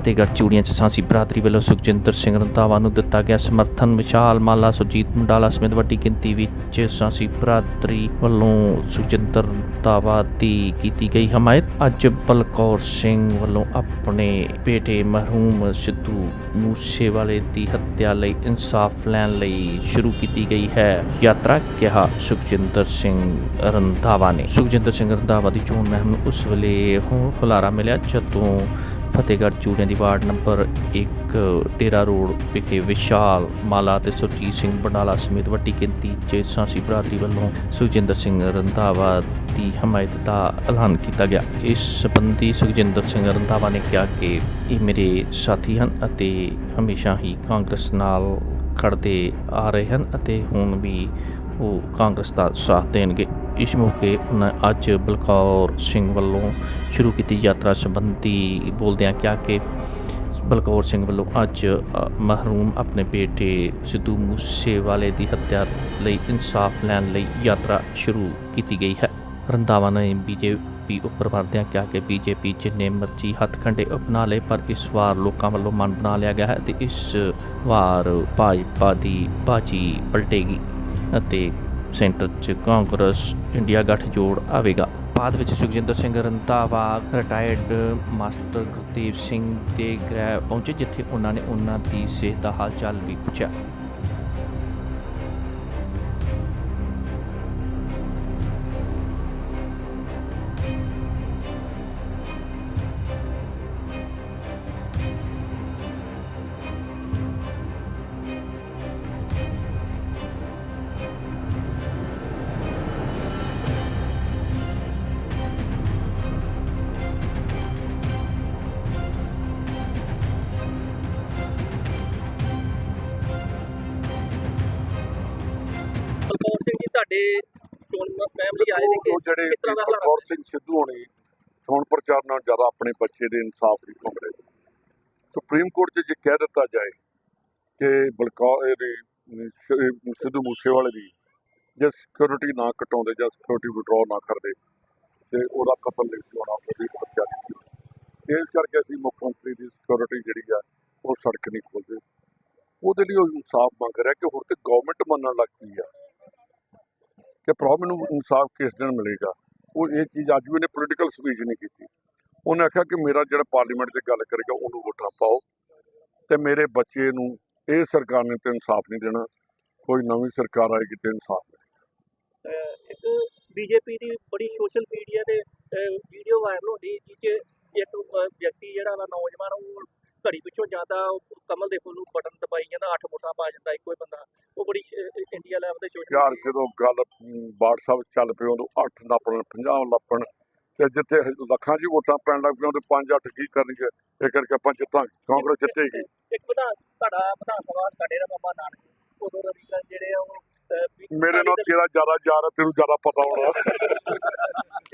ਫਤਿਹਗੜ੍ਹ ਚੂੜੀਆਂ 'ਚ ਸਾਂਸੀ ਬਰਾਦਰੀ ਵੱਲੋਂ ਸੁਖਜਿੰਦਰ ਸਿੰਘ ਰੰਧਾਵਾ ਨੂੰ ਦਿੱਤਾ ਗਿਆ ਸਮਰਥਨ, ਵਿਸ਼ਾਲ ਮਾਲਾ, ਸੁਰਜੀਤ ਮੰਡਾਲਾ ਸਮੇਤ ਵੱਡੀ ਗਿਣਤੀ ਵਿੱਚ ਸਾਂਸੀ ਬਰਾਦਰੀ ਵੱਲੋਂ ਸੁਖਜਿੰਦਰ ਰੰਧਾਵਾ ਦੀ ਕੀਤੀ ਗਈ ਹਮਾਇਤ। ਅੱਜ ਬਲਕੌਰ ਸਿੰਘ ਵੱਲੋਂ ਆਪਣੇ ਬੇਟੇ ਮਰਹੂਮ ਸਿੱਧੂ ਮੂਸੇਵਾਲੇ ਦੀ ਹੱਤਿਆ ਲਈ ਇਨਸਾਫ ਲੈਣ ਲਈ ਸ਼ੁਰੂ ਕੀਤੀ ਗਈ ਹੈ। ਯਾਤਰਾ ਕਿਹਾ ਸੁਖਜਿੰਦਰ ਸਿੰਘ ਰੰਧਾਵਾ ਨੇ। ਸੁਖਜਿੰਦਰ ਸਿੰਘ ਰੰਧਾਵਾ ਦੀ ਚੋਣ ਮਹਿਮ ਨੂੰ ਉਸ ਵੇਲੇ ਹੁਲਾਰਾ ਮਿਲਿਆ ਜਦੋਂ ਫਤਿਹਗੜ੍ਹ ਚੂੜੀਆਂ ਦੀ ਵਾਰਡ ਨੰਬਰ 1 ਟੇਰਾ ਰੋਡ ਵਿਖੇ ਵਿਸ਼ਾਲ ਮਾਲਾ ਤੇ ਸੁਰਜੀਤ ਸਿੰਘ ਬੰਡਾਲਾ ਸਮੇਤ ਵੱਡੀ ਗਿਣਤੀ 'ਚ ਸਾਂਸੀ ਬਰਾਦਰੀ ਵੱਲੋਂ ਸੁਖਜਿੰਦਰ ਸਿੰਘ ਰੰਧਾਵਾ ਦੀ ਹਮਾਇਤ ਦਾ ਐਲਾਨ ਕੀਤਾ ਗਿਆ। ਇਸ ਸੰਬੰਧੀ ਸੁਖਜਿੰਦਰ ਸਿੰਘ ਰੰਧਾਵਾ ਨੇ ਕਿਹਾ ਕਿ ਇਹ ਮੇਰੇ ਸਾਥੀ ਹਨ ਅਤੇ ਹਮੇਸ਼ਾ ਹੀ ਕਾਂਗਰਸ ਨਾਲ ਖੜਦੇ ਆ ਰਹੇ ਹਨ ਅਤੇ ਹੁਣ ਵੀ ਉਹ ਕਾਂਗਰਸ ਦਾ ਸਾਥ ਦੇਣਗੇ। ਇਸ ਮੌਕੇ ਉਹਨਾਂ ਅੱਜ ਬਲਕੌਰ ਸਿੰਘ ਵੱਲੋਂ ਸ਼ੁਰੂ ਕੀਤੀ ਯਾਤਰਾ ਸੰਬੰਧੀ ਬੋਲਦਿਆਂ ਕਿਹਾ ਕਿ ਬਲਕੌਰ ਸਿੰਘ ਵੱਲੋਂ ਅੱਜ ਅ, ਆਪਣੇ ਬੇਟੇ ਸਿੱਧੂ ਮੂਸੇਵਾਲੇ ਦੀ ਹੱਤਿਆ ਲਈ ਇਨਸਾਫ ਲੈਣ ਲਈ ਯਾਤਰਾ ਸ਼ੁਰੂ ਕੀਤੀ ਗਈ ਹੈ। ਰੰਧਾਵਾ ਨੇ ਬੀਜੇਪੀ ਉੱਪਰ ਵਰਦਿਆਂ ਕਿਹਾ ਕਿ ਬੀਜੇਪੀ ਜਿੰਨੇ ਮਰਜ਼ੀ ਹੱਥਕੰਡੇ ਅਪਣਾ ਲਏ ਪਰ ਇਸ ਵਾਰ ਲੋਕਾਂ ਵੱਲੋਂ ਮਨ ਬਣਾ ਲਿਆ ਗਿਆ ਹੈ ਤੇ ਇਸ ਵਾਰ ਭਾਜਪਾ ਦੀ ਬਾਜੀ ਪਲਟੇਗੀ ਅਤੇ ਸੈਂਟਰ 'ਚ ਕਾਂਗਰਸ ਇੰਡੀਆ ਗੱਠਜੋੜ ਆਵੇਗਾ। ਬਾਅਦ ਵਿੱਚ ਸੁਖਜਿੰਦਰ ਸਿੰਘ ਰੰਧਾਵਾ ਰਿਟਾਇਰਡ ਮਾਸਟਰ ਗੁਰਦੀਪ ਸਿੰਘ ਦੇ ਗ੍ਰਹਿ ਪਹੁੰਚੇ, ਜਿੱਥੇ ਉਹਨਾਂ ਨੇ ਉਹਨਾਂ ਦੀ ਸਿਹਤ ਦਾ ਹਾਲ ਚਾਲ ਵੀ ਪੁੱਛਿਆ। ਬਲਕੌਰ ਸਿੰਘ ਜੀ ਤੁਹਾਡੇ ਚੋਣ ਫੈਮਿਲੀ ਆਏ ਨੇ ਕਿ ਉਹ ਜਿਹੜੇ ਕਿਸ ਤਰ੍ਹਾਂ ਦਾ ਹਾਲਾਤ ਬਲਕੌਰ ਸਿੰਘ ਸਿੱਧੂ ਹੋਣੀ ਚੋਣ ਪ੍ਰਚਾਰ ਨਾਲ ਜ਼ਿਆਦਾ ਆਪਣੇ ਬੱਚੇ ਦੇ ਇਨਸਾਫ ਦੀ ਘੁੰਮ ਰਹੇ। ਸੁਪਰੀਮ ਕੋਰਟ 'ਚ ਜੇ ਕਹਿ ਦਿੱਤਾ ਜਾਏ ਕਿ ਬਲਕੌਰ ਇਹਦੇ ਅਮ, ਸ਼- ਸਿੱਧੂ ਮੂਸੇਵਾਲੇ ਦੀ ਜੇ ਸਿਕਿਉਰਿਟੀ ਨਾ ਕਟਾਉਂਦੇ ਜਾਂ ਸਿਕਿਉਰਿਟੀ ਵਿਡਰਾਅ ਨਾ ਕਰਦੇ ਤੇ ਉਹਦਾ ਕਤਲ ਨਹੀਂ ਸੀ ਹੋਣਾ ਉਹਦੀ ਹੱਤਿਆ ਨਹੀਂ ਸੀ ਹੋਣੀ। ਇਸ ਕਰਕੇ ਅਸੀਂ ਮੁੱਖ ਮੰਤਰੀ ਦੀ ਸਿਕਿਉਰਿਟੀ ਜਿਹੜੀ ਆ ਉਹ ਸੜਕ ਨਹੀਂ ਖੋਲਦੇ ਉਹਦੇ ਲਈ ਉਹ ਇਨਸਾਫ ਮੰਗ ਰਿਹਾ ਕਿ ਹੁਣ ਤੇ ਗਵਰਨਮੈਂਟ ਮੰਨਣ ਲੱਗ ਪਈ ਆ। ਕਿ ਭਰਾ ਮੈਨੂੰ ਇਨਸਾਫ ਕਿਸ ਦਿਨ ਮਿਲੇਗਾ? ਉਹ ਇਹ ਚੀਜ਼ ਅੱਜ ਵੀ ਉਹਨੇ ਪੋਲੀਟੀਕਲ ਸਪੀਚ ਨਹੀਂ ਕੀਤੀ। ਉਹਨੇ ਆਖਿਆ ਕਿ ਮੇਰਾ ਜਿਹੜਾ ਪਾਰਲੀਮੈਂਟ 'ਚ ਗੱਲ ਕਰੇਗਾ, ਉਹਨੂੰ ਵੋਟਾਂ ਪਾਓ ਤੇ ਮੇਰੇ ਬੱਚੇ ਨੂੰ ਇਹ ਸਰਕਾਰ ਨੇ ਤੇ ਇਨਸਾਫ ਨਹੀਂ ਦੇਣਾ, ਕੋਈ ਨਵੀਂ ਸਰਕਾਰ ਆਏਗੀ ਤੇ ਇਨਸਾਫ ਮਿਲੇਗਾ ਇੱਕ ਬੀਜੇਪੀ ਦੀ ਬੜੀ ਸੋਸ਼ਲ ਮੀਡੀਆ ਤੇ ਵੀਡੀਓ ਵਾਇਰਲ ਹੁੰਦੀ ਜਿਸ ਇੱਕ ਵਿਅਕਤੀ ਜਿਹੜਾ ਵਾ ਨੌਜਵਾਨ, ਉਹ ਘੜੀ ਪਿੱਛੋਂ ਜਾਂਦਾ ਉਹ ਕਮਲ ਦੇ ਫੁੱਲ ਨੂੰ ਬਟਨ ਦਬਾਈ ਜਾਂਦਾ ਅੱਠ ਵੋਟਾਂ ਪਾ ਜਾਂਦਾ ਇੱਕੋ ਹੀ ਬੰਦਾ। ਉਹ ਬੜੀ ਇੰਡੀਆ ਲੈਵਲ ਤੇ ਸੋਸ਼ਲ ਯਾਰ ਜਦੋਂ ਗੱਲ ਬਾੜ ਸਾਹਿਬ ਚੱਲ ਪਏ ਉਦੋਂ 8 ਲੱਪਣ 50 ਲੱਪਣ ਤੇ ਜਿੱਥੇ ਲੱਖਾਂ ਜੀ ਵੋਟਾਂ ਪੈਣ ਲੱਗ ਪਈਆਂ ਤੇ 5 8 ਕੀ ਕਰਨਗੇ? ਇਹ ਕਰਕੇ ਆਪਾਂ ਜਿੱਤਾਂਗੇ ਕਾਂਗਰਸ ਜਿੱਤੇਗੀ। ਇੱਕ ਵਿਧਾਨ ਤੁਹਾਡਾ ਵਿਧਾਨ ਸਭਾ ਸਾਡੇ ਦਾ ਬਾਬਾ ਨਾਨਕ ਉਦੋਂ ਲੀਡਰ ਜਿਹੜੇ ਆ ਉਹ ਮੇਰੇ ਨਾਲ ਤੇਰਾ ਜ਼ਿਆਦਾ ਯਾਰ ਤੈਨੂੰ ਜ਼ਿਆਦਾ ਪਤਾ ਹੋਣਾ।